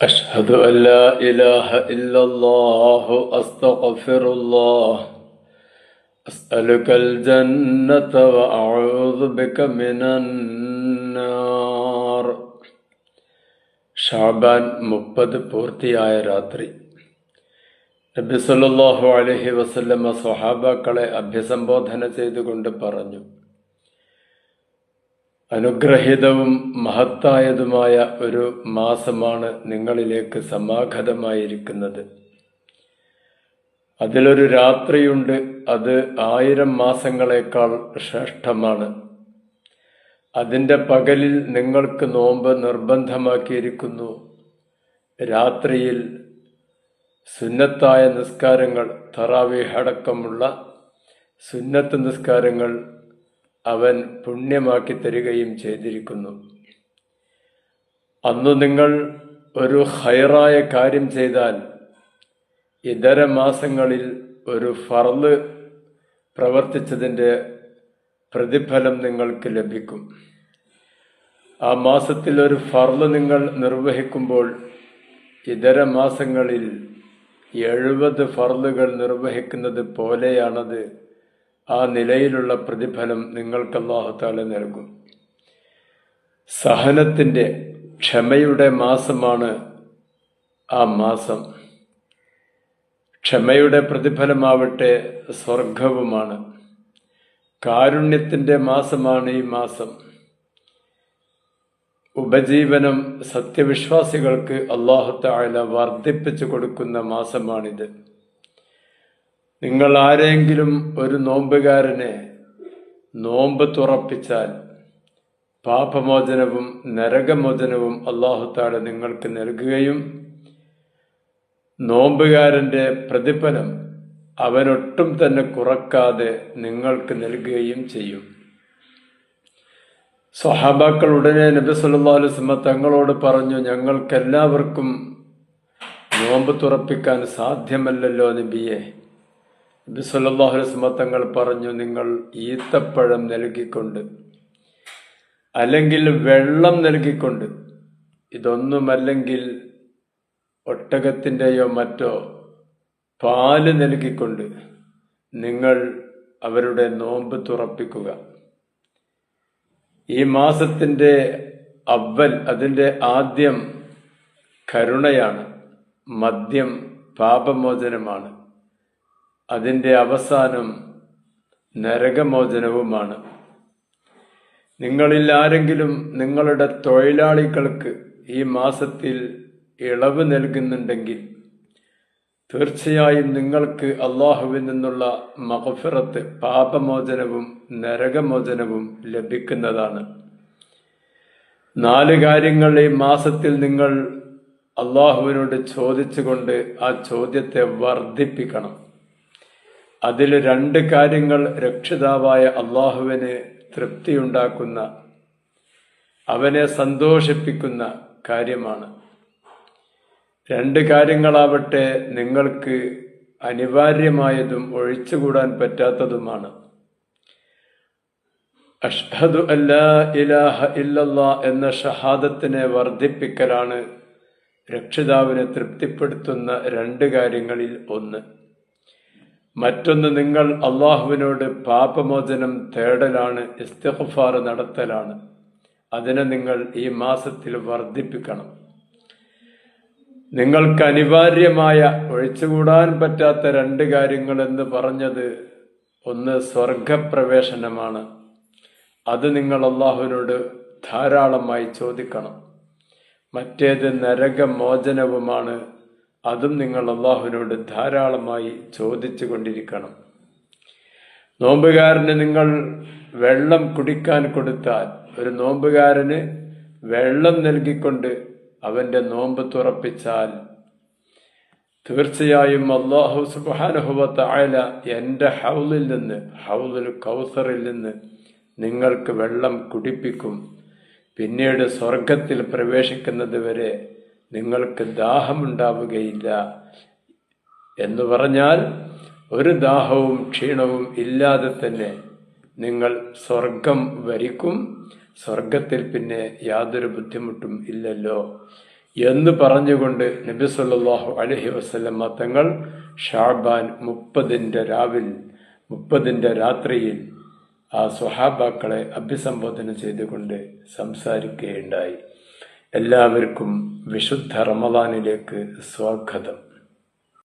أشهد أن لا إله إلا الله أستغفر الله أسألك الجنة وأعوذ بك من النار ഷാബാൻ മുപ്പത് പൂർത്തിയായ രാത്രി നബി സല്ലല്ലാഹു അലൈഹി വസല്ലമ സ്വഹാബാക്കളെ അഭിസംബോധന ചെയ്തുകൊണ്ട് പറഞ്ഞു അനുഗ്രഹീതവും മഹത്തായതുമായ ഒരു മാസമാണ് നിങ്ങളിലേക്ക് സമാഗതമായിരിക്കുന്നത്. അതിലൊരു രാത്രിയുണ്ട് അത് ആയിരം മാസങ്ങളെക്കാൾ ശ്രേഷ്ഠമാണ്. അതിന്റെ പകലിൽ നിങ്ങൾക്ക് നോമ്പ് നിർബന്ധമാക്കിയിരിക്കുന്നു. രാത്രിയിൽ സുന്നത്തായ നിസ്കാരങ്ങൾ തറാവീഹടക്കമുള്ള സുന്നത്ത് നിസ്കാരങ്ങൾ അവൻ പുണ്യമാക്കി തരികയും ചെയ്തിരിക്കുന്നു. അന്ന് നിങ്ങൾ ഒരു ഹൈറായ കാര്യം ചെയ്താൽ ഇതര മാസങ്ങളിൽ ഒരു ഫർൾ പ്രവർത്തിച്ചതിന്റെ പ്രതിഫലം നിങ്ങൾക്ക് ലഭിക്കും. ആ മാസത്തിൽ ഒരു ഫർൾ നിങ്ങൾ നിർവഹിക്കുമ്പോൾ ഇതര മാസങ്ങളിൽ എഴുപത് ഫർളുകൾ നിർവഹിക്കുന്നത് പോലെയാണത് ആ നിലയിലുള്ള പ്രതിഫലം നിങ്ങൾക്ക് അള്ളാഹുത്താല നൽകും. സഹനത്തിന്റെ ക്ഷമയുടെ മാസമാണ് ആ മാസം. ക്ഷമയുടെ പ്രതിഫലമാവട്ടെ സ്വർഗവുമാണ്. കാരുണ്യത്തിന്റെ മാസമാണ് ഈ മാസം. ഉപജീവനം സത്യവിശ്വാസികൾക്ക് അള്ളാഹുത്താല വർദ്ധിപ്പിച്ചു കൊടുക്കുന്ന മാസമാണിത്. നിങ്ങൾ ആരെങ്കിലും ഒരു നോമ്പുകാരനെ നോമ്പ് തുറപ്പിച്ചാൽ പാപമോചനവും നരകമോചനവും അള്ളാഹുത്താല നിങ്ങൾക്ക് നൽകുകയും നോമ്പുകാരന്റെ പ്രതിഫലം അവനൊട്ടും തന്നെ കുറക്കാതെ നിങ്ങൾക്ക് നൽകുകയും ചെയ്യും. സ്വഹാബാക്കൾ ഉടനെ നബി സല്ലാ അലുസ്മ തങ്ങളോട് പറഞ്ഞു ഞങ്ങൾക്കെല്ലാവർക്കും നോമ്പ് തുറപ്പിക്കാൻ സാധ്യമല്ലല്ലോ നബിയെ. തങ്ങൾ പറഞ്ഞു നിങ്ങൾ ഈത്തപ്പഴം നൽകിക്കൊണ്ട് അല്ലെങ്കിൽ വെള്ളം നൽകിക്കൊണ്ട് ഇതൊന്നുമല്ലെങ്കിൽ ഒട്ടകത്തിന്റെയോ മറ്റോ പാൽ നൽകിക്കൊണ്ട് നിങ്ങൾ അവരുടെ നോമ്പ് തുറപ്പിക്കുക. ഈ മാസത്തിന്റെ അവൽ അതിന്റെ ആദ്യം കരുണയാണ് മദ്യം പാപമോചനമാണ്. അതിന്റെ അവസാനം നരകമോചനവുമാണ്. നിങ്ങളിൽ ആരെങ്കിലും നിങ്ങളുടെ തൊഴിലാളികൾക്ക് ഈ മാസത്തിൽ ഇളവ് നൽകുന്നുണ്ടെങ്കിൽ തീർച്ചയായും നിങ്ങൾക്ക് അള്ളാഹുവിൽ നിന്നുള്ള മഹഫിറത്ത് പാപമോചനവും നരകമോചനവും ലഭിക്കുന്നതാണ്. നാല് കാര്യങ്ങൾ ഈ മാസത്തിൽ നിങ്ങൾ അള്ളാഹുവിനോട് ചോദിച്ചുകൊണ്ട് ആ ചോദ്യത്തെ വർദ്ധിപ്പിക്കണം. അതിൽ രണ്ട് കാര്യങ്ങൾ രക്ഷിതാവായ അള്ളാഹുവിന് തൃപ്തിയുണ്ടാക്കുന്ന അവനെ സന്തോഷിപ്പിക്കുന്ന കാര്യമാണ്. രണ്ട് കാര്യങ്ങളാവട്ടെ നിങ്ങൾക്ക് അനിവാര്യമായതും ഒഴിച്ചുകൂടാൻ പറ്റാത്തതുമാണ്. അഷ്ഹദു അല്ലാ ഇലാഹ ഇല്ലല്ലാ എന്ന ഷഹാദത്തിനെ വർദ്ധിപ്പിക്കലാണ് രക്ഷിതാവിനെ തൃപ്തിപ്പെടുത്തുന്ന രണ്ട് കാര്യങ്ങളിൽ ഒന്ന്. മറ്റൊന്ന് നിങ്ങൾ അള്ളാഹുവിനോട് പാപമോചനം തേടലാണ് ഇസ്തിഖഫാർ നടത്തലാണ്. അതിനെ നിങ്ങൾ ഈ മാസത്തിൽ വർദ്ധിപ്പിക്കണം. നിങ്ങൾക്ക് അനിവാര്യമായ ഒഴിച്ചുകൂടാൻ പറ്റാത്ത രണ്ട് കാര്യങ്ങൾ എന്ന് പറഞ്ഞത് ഒന്ന് സ്വർഗപ്രവേശനമാണ്. അത് നിങ്ങൾ അള്ളാഹുവിനോട് ധാരാളമായി ചോദിക്കണം. മറ്റേത് നരകമോചനവുമാണ്. അതും നിങ്ങൾ അള്ളാഹുവിനോട് ധാരാളമായി ചോദിച്ചു കൊണ്ടിരിക്കണം. നോമ്പുകാരന് നിങ്ങൾ വെള്ളം കുടിക്കാൻ കൊടുത്താൽ ഒരു നോമ്പുകാരന് വെള്ളം നൽകിക്കൊണ്ട് അവന്റെ നോമ്പ് തുറപ്പിച്ചാൽ തീർച്ചയായും അള്ളാഹു സുബാനുഹുവത്ത ആയല എന്റെ ഹൗലിൽ നിന്ന് ഹൗലുൽ കൗസറിൽ നിന്ന് നിങ്ങൾക്ക് വെള്ളം കുടിപ്പിക്കും. പിന്നീട് സ്വർഗത്തിൽ പ്രവേശിക്കുന്നത് വരെ നിങ്ങൾക്ക് ദാഹമുണ്ടാവുകയില്ല എന്ന് പറഞ്ഞാൽ ഒരു ദാഹവും ക്ഷീണവും ഇല്ലാതെ തന്നെ നിങ്ങൾ സ്വർഗം വരിക്കും. സ്വർഗത്തിൽ പിന്നെ യാതൊരു ബുദ്ധിമുട്ടും ഇല്ലല്ലോ എന്ന് പറഞ്ഞുകൊണ്ട് നബി സല്ലാഹു അലഹി വസ്ലം തങ്ങൾ ഷാബാൻ മുപ്പതിന്റെ രാവിൽ മുപ്പതിന്റെ രാത്രിയിൽ ആ സ്വഹാബാക്കളെ അഭിസംബോധന ചെയ്തുകൊണ്ട് സംസാരിക്കുകയുണ്ടായി. എല്ലാവർക്കും വിശുദ്ധ റമദാനിലേക്ക് സ്വാഗതം.